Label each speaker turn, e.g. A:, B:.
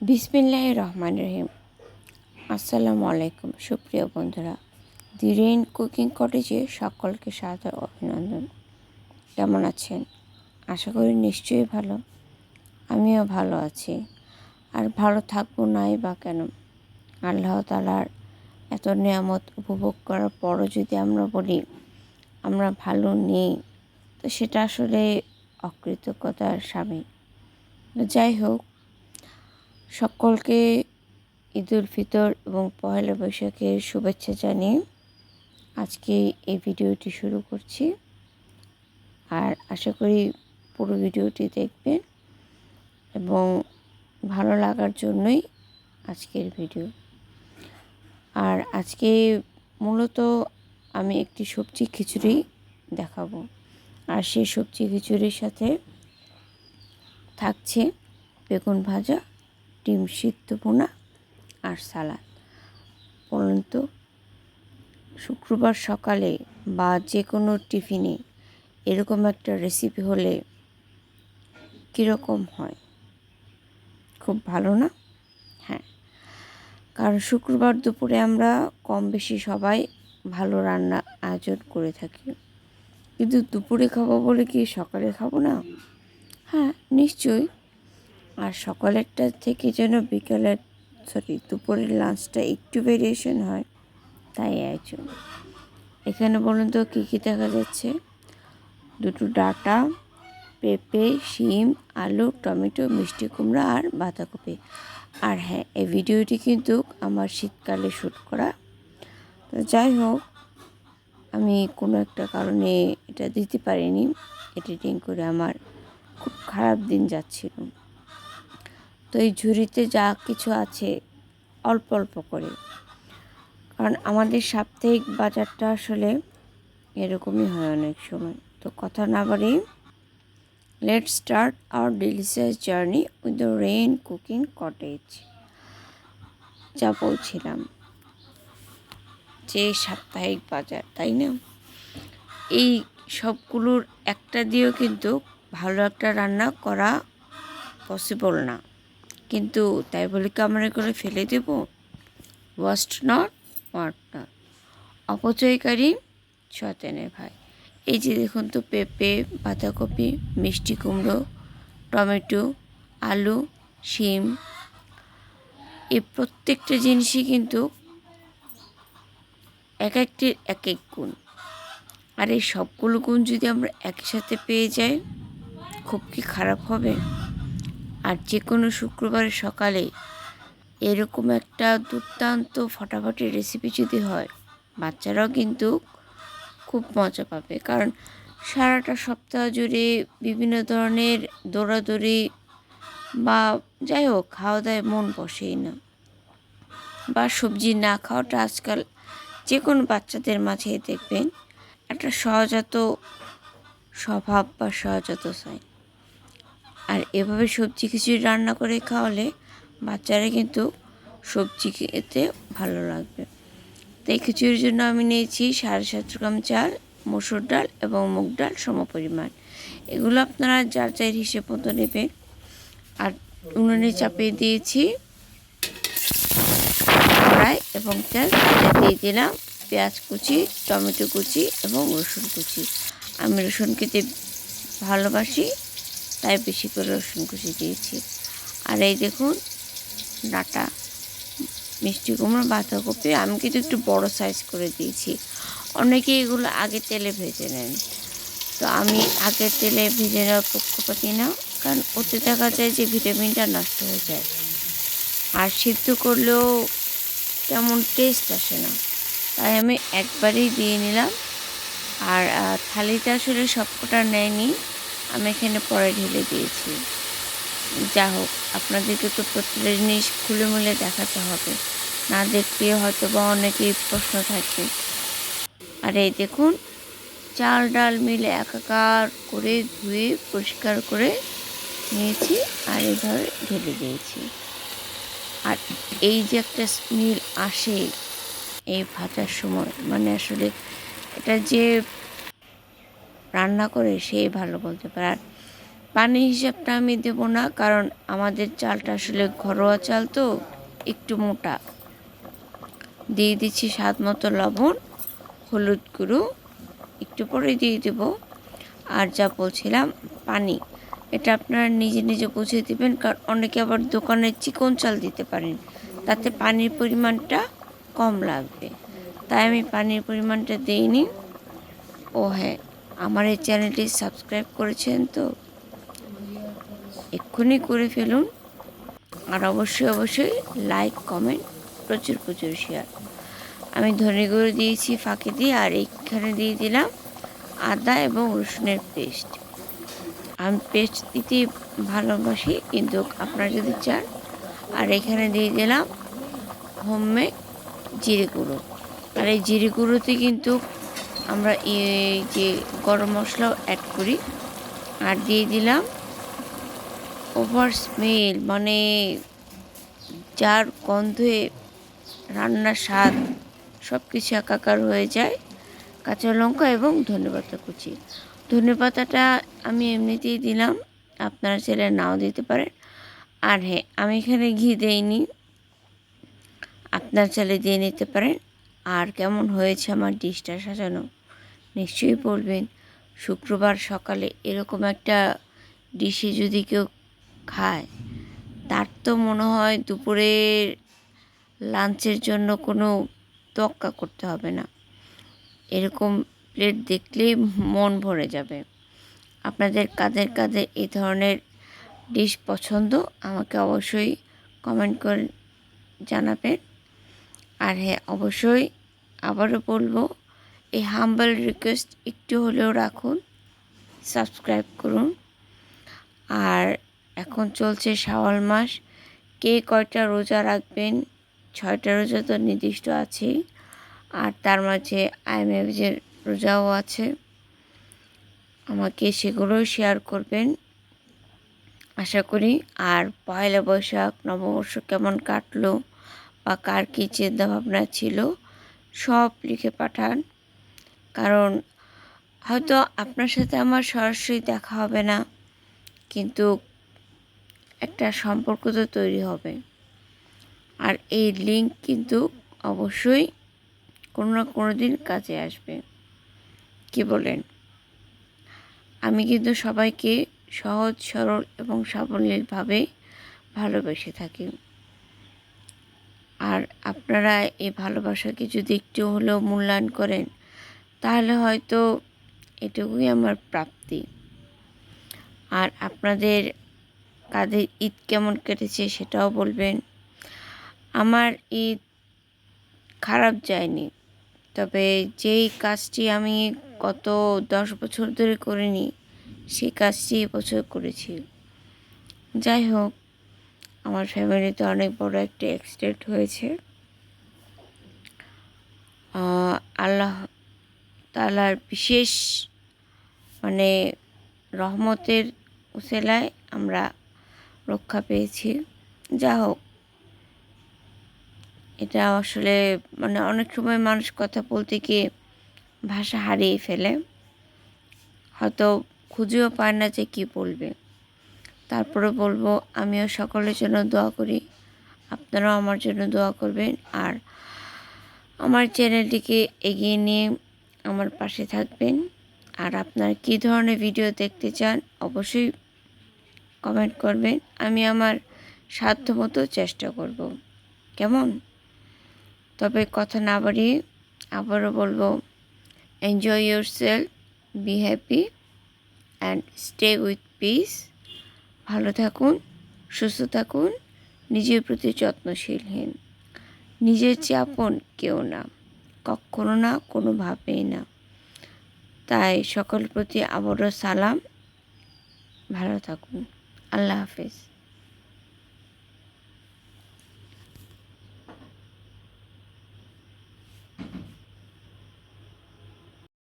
A: বিসমিল্লাহ রহমান রহিম আসসালামু আলাইকুম সুপ্রিয় বন্ধুরা, দি রেইন কুকিং কটেজে সকলকে সাদর অভিনন্দন। কেমন আছেন? আশা করি নিশ্চয়ই ভালো। আমিও ভালো আছি। আর ভালো থাকব নাই বা কেন? আল্লাহ তালার এত নিয়ামত উপভোগ করার পরও যদি আমরা বলি, আমরা ভালো নেই, তো সেটা আসলে অকৃতজ্ঞতার স্বামী। যাই হোক সকলকে ঈদুল ফিতর এবং পহেলা বৈশাখের শুভেচ্ছা জানিয়ে আজকে এই ভিডিওটি শুরু করছি। আর আশা করি পুরো ভিডিওটি দেখবেন এবং ভালো লাগার জন্যই আজকের ভিডিও। আর আজকে মূলত আমি একটি সবজি খিচুড়ি দেখাবো। আর সেই সবজি খিচুড়ির সাথে থাকছে বেগুন ভাজা ডিম সিদ্ধ পোনা আর সালাদ। বলুন তো, শুক্রবার সকালে বা যে কোনো টিফিনে এরকম একটা রেসিপি হলে কীরকম হয়? খুব ভালো না? হ্যাঁ কারণ শুক্রবার দুপুরে আমরা কম বেশি সবাই ভালো রান্না আয়োজন করে থাকি। কিন্তু দুপুরে খাব বলে কি সকালে খাব না? হ্যাঁ নিশ্চয়ই। আর সকালেরটা থেকে যেন বিকেলের সরি দুপুরের লাঞ্চটা একটু ভেরিয়েশন হয়, তাই আয়োজন এখানে বলুন তো কী কী দেখা যাচ্ছে? দুটো ডাটা, পেঁপে, শিম, আলু, টমেটো, মিষ্টি কুমড়া আর বাঁধাকপি। আর হ্যাঁ এই ভিডিওটি কিন্তু আমার শীতকালে শ্যুট করা। তো যাই হোক, আমি কোনো একটা কারণে এটা দিতে পারিনি। এডিটিং করে আমার খুব খারাপ দিন যাচ্ছিল। তো এই ঝুড়িতে যা কিছু আছে, অল্প অল্প করে। কারণ আমাদের সাপ্তাহিক বাজারটা আসলে এরকমই হয় অনেক সময়। তো কথা না বাড়ি let start our delicious journey with the rain cooking cottage যা বলছিলাম। যে সাপ্তাহিক বাজার, তাই না? এই সবগুলোর একটা দিয়েও কিন্তু ভালো একটা রান্না করা পসিবল না। কিন্তু তাই বলে কি আমরা করে ফেলে দেব? ওয়াস্ট নট ওয়াট নট অপচয়কারী শতেনের ভাই। এই যে দেখুন তো পেঁপে, বাঁধাকপি, মিষ্টি কুমড়ো, টমেটো, আলু, শিম, এই প্রত্যেকটা জিনিসই কিন্তু এক একটির এক এক গুণ। আর এই সবগুলো গুণ যদি আমরা একসাথে পেয়ে যাই, খুব কি খারাপ হবে? আর যে কোনো শুক্রবারের সকালে এরকম একটা দুর্দান্ত ফটাফটি রেসিপি যদি হয়, বাচ্চারাও কিন্তু খুব মজা পাবে। কারণ সারাটা সপ্তাহ জুড়ে বিভিন্ন ধরনের দৌড়াদৌড়ি বা যাই হোক খাওয়া দাওয়ায় মন বসেই না। বা সবজি না খাওয়াটা আজকাল যে কোনো বাচ্চাদের মাঝে দেখবেন, একটা সহজাত স্বভাব বা সহজাত সাইন আর এভাবে সবজি খিচুড়ি রান্না করে খাওয়ালে বাচ্চারা কিন্তু সবজি খেতে ভালো লাগবে। তো এই খিচুড়ির জন্য আমি নিয়েছি সাড়ে সাতশো গ্রাম চাল, মসুর ডাল এবং মুগ ডাল সমপরিমাণ। এগুলো আপনারা যার যার হিসেব মতো নেবেন। আর উনুনে চাপিয়ে দিয়েছি কড়াই এবং তেল। দিয়ে দিলাম পেঁয়াজ কুচি, টমেটো কুচি এবং রসুন কুচি। আমি রসুন খেতে ভালোবাসি তাই বেশি করে রসুন কুচি দিয়েছি। আর এই দেখুন, ডাটা, মিষ্টি কুমড়ো, বাঁধাকপি, আমি কিন্তু একটু বড় সাইজ করে দিয়েছি। অনেকে এগুলো আগে তেলে ভেজে নেন। তো আমি আগে তেলে ভেজে নেওয়ার পক্ষপাতি না, কারণ ওতে দেখা যায় যে ভিটামিনটা নষ্ট হয়ে যায়। আর সিদ্ধ করলেও তেমন টেস্ট আসে না। তাই আমি একবারেই দিয়ে নিলাম। আর থালিতে আসলে সবকটা নেয়নি। আমি এখানে পরে ঢেলে দিয়েছি। যা হোক, আপনাদেরকে তো প্রত্যেকটা জিনিস খুলে মুলে দেখাতে হবে। না দেখতে হয়তো বা অনেকেই প্রশ্ন থাকে। আর এই দেখুন, চাল ডাল মিলে একাকার করে ধুয়ে, পরিষ্কার করে নিয়েছি আর এইভাবে ঢেলে দিয়েছি। আর এই যে একটা স্মেল আসে এই ভাজার সময় মানে আসলে এটা যে রান্না করে সেই ভালো বলতে পারে। আর পানি হিসাবটা আমি দেবো না, কারণ আমাদের চালটা আসলে ঘরোয়া চাল তো, একটু মোটা। দিয়ে দিচ্ছি স্বাদ মতো লবণ, হলুদ গুঁড়ো, একটু পরে দিয়ে দেব। আর যা বলছিলাম, পানি, এটা আপনারা নিজে নিজে বুঝিয়ে দেবেন, কারণ অনেকে আবার দোকানে চিকন চাল দিতে পারেন, তাতে পানির পরিমাণটা কম লাগবে। তাই আমি পানির পরিমাণটা দিইনি ও হ্যাঁ আমার এই চ্যানেলটি সাবস্ক্রাইব করেছেন, তো এক্ষুনি করে ফেলুন। আর অবশ্যই অবশ্যই লাইক কমেন্ট প্রচুর প্রচুর শেয়ার আমি ধনে গুঁড়ো দিয়েছি ফাঁকে দিয়ে, আর এইখানে দিয়ে দিলাম আদা এবং রসুনের পেস্ট। আমি পেস্ট দিতে ভালোবাসি, কিন্তু আপনারা যদি চান, আর এখানে দিয়ে দিলাম হোমমেড জিরে গুঁড়ো। আর এই জিরে গুঁড়োতে কিন্তু আমরা এই যে গরম মশলাও অ্যাড করি আর দিয়ে দিলাম ওভার স্মেল মানে যার গন্ধে রান্নার স্বাদ সব কিছু একাকার হয়ে যায়। কাঁচা লঙ্কা এবং ধনেপাতা কুচি। ধনেপাতাটা আমি এমনিতেই দিলাম, আপনারা চাইলে নাও দিতে পারেন। আর হ্যাঁ আমি এখানে ঘি দেইনি, আপনার চাইলে দিয়ে নিতে পারেন। আর কেমন হয়েছে আমার ডিশটা সাজানো। নিশ্চয়ই বলবেন। শুক্রবার সকালে এরকম একটা ডিশে যদি কেউ খায়, তার তো মনে হয় দুপুরের লাঞ্চের জন্য কোনো তোয়াক্কা করতে হবে না। এরকম প্লেট দেখলেই মন ভরে যাবে। আপনাদের কাদের কাদের এই ধরনের ডিশ পছন্দ, আমাকে অবশ্যই কমেন্ট করে জানাবেন। আর হ্যাঁ অবশ্যই আবারও বলব এই হাম্বল রিকোয়েস্ট একটু হলেও রাখুন সাবস্ক্রাইব করুন। আর এখন চলছে শাওয়াল মাস। কে কয়টা রোজা রাখবেন? ছয়টা রোজা তো নির্দিষ্ট আছেই। আর তার মাঝে আইএমএফের রোজাও আছে, আমাকে সেগুলোও শেয়ার করবেন। আশা করি, আর পয়লা বৈশাখ, নববর্ষ কেমন কাটলো বা কার কী চিন্তাভাবনা ছিল, সব লিখে পাঠান। কারণ হয়তো আপনার সাথে আমার সরাসরি দেখা হবে না, কিন্তু একটা সম্পর্ক তো তৈরি হবে। আর এই লিঙ্ক কিন্তু অবশ্যই কোনো না কোনো দিন কাজে আসবে। কি বলেন? আমি কিন্তু সবাইকে সহজ, সরল এবং সাবলীলভাবে ভালোবেসে থাকি। আর আপনারা এই ভালোবাসাকে যদি একটু হলেও মূল্যায়ন করেন তাহলে হয়তো এটুকুই আমার প্রাপ্তি। আর আপনাদের কাদের ঈদ কেমন কেটেছে সেটাও বলবেন। আমার ঈদ খারাপ যায়নি, তবে যেই কাজটি আমি গত দশ বছর ধরে করিনি, সেই কাজটি এবছর করেছি। যাই হোক, আমার ফ্যামিলিতে অনেক বড় একটা অ্যাক্সিডেন্ট হয়েছে। আল্লাহ তালার বিশেষ মানে রহমতের উসেলায় আমরা রক্ষা পেয়েছি। যা হোক। এটা আসলে মানে অনেক সময় মানুষ কথা বলতে গিয়ে ভাষা হারিয়ে ফেলে। হয়তো খুঁজেও পায় না যে কী বলবে। তারপরে বলব, আমিও সকলের জন্য দোয়া করি। আপনারাও আমার জন্য দোয়া করবেন। আর আমার চ্যানেলটিকে এগিয়ে নিয়ে আমার পাশে থাকবেন। আর আপনার কী ধরনের ভিডিও দেখতে চান, অবশ্যই কমেন্ট করবেন। আমি আমার সাধ্যমতো চেষ্টা করব। কেমন? তবে কথা না বাড়িয়ে আবারও বলব enjoy yourself be happy and stay with peace ভালো থাকুন, সুস্থ থাকুন, নিজের প্রতি যত্নশীল যত্নশীলহীন নিজের চাপন কেউ না। কখনো না কোনোভাবেই না। তাই সকল প্রতি আবারও সালাম। ভালো থাকুন। আল্লাহ হাফেজ।